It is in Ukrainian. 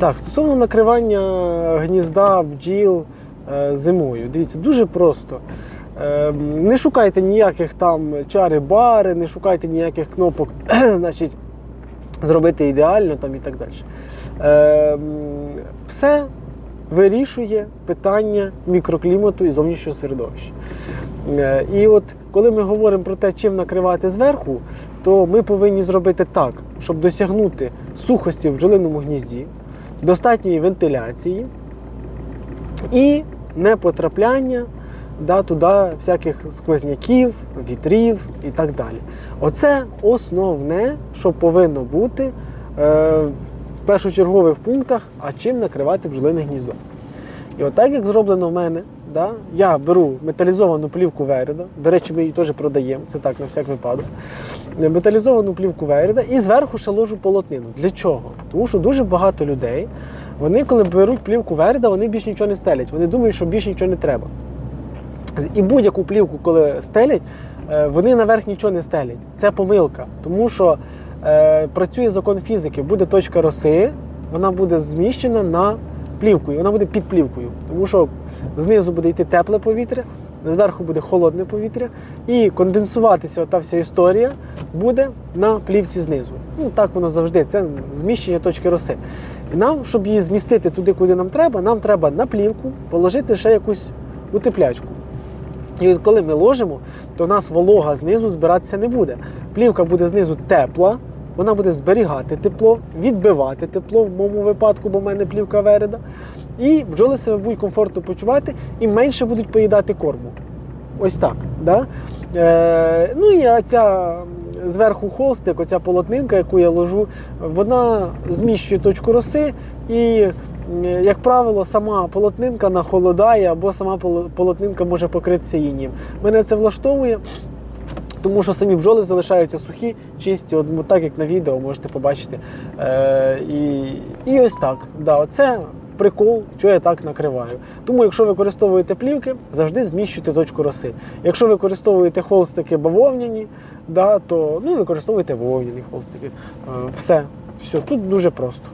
Так, стосовно накривання гнізда бджіл е, зимою, дивіться, дуже просто. Е, Не шукайте ніяких там чари-бари, не шукайте ніяких кнопок, значить, зробити ідеально там і так далі. Е, Все вирішує питання мікроклімату і зовнішнього середовища. І от коли ми говоримо про те, чим накривати зверху, то ми повинні зробити так, щоб досягнути сухості в бджолиному гнізді, достатньої вентиляції і не потрапляння да, туди всяких сквозняків, вітрів і так далі. Оце основне, що повинно бути е, в першочергових пунктах, а чим накривати бджолине гніздо. І от так як зроблено в мене, да, я беру металізовану плівку Вереда, до речі, ми її теж продаємо, це так на всяк випадок. Металізовану плівку Вереда і зверху ще ложу полотнину. Для чого? Тому що дуже багато людей, вони, коли беруть плівку Вереда, вони більш нічого не стелять. Вони думають, що більш нічого не треба. І будь-яку плівку, коли стелять, е, вони наверх нічого не стелять. Це помилка, тому що е, працює закон фізики, буде точка роси, вона буде зміщена на плівку, і вона буде під плівкою. Тому що знизу буде йти тепле повітря, зверху буде холодне повітря, і конденсуватися та вся історія буде на плівці знизу. Ну так воно завжди. Це зміщення точки роси. І нам, щоб її змістити туди, куди нам треба, нам треба на плівку положити ще якусь утеплячку. І от коли ми ложимо, то у нас волога знизу збиратися не буде. Плівка буде знизу тепла, вона буде зберігати тепло, відбивати тепло в моєму випадку, бо в мене плівка вереда. І бджоли себе будуть комфортно почувати і менше будуть поїдати корму. Ось так. Да? Е, ну і ця зверху холстик, оця полотнинка, яку я ложу, вона зміщує точку роси і. Як правило, сама полотнинка нахолодає або сама полотнинка може покритися інім. Мене це влаштовує, тому що самі бджоли залишаються сухі, чисті, от, так як на відео можете побачити. Е, і, і ось так. Да, оце прикол, що я так накриваю. Тому, якщо використовуєте плівки, завжди зміщуйте точку роси. Якщо використовуєте холстики бавовняні, да, то ну, використовуйте бавовняні холстики. Е, все. все. Тут дуже просто.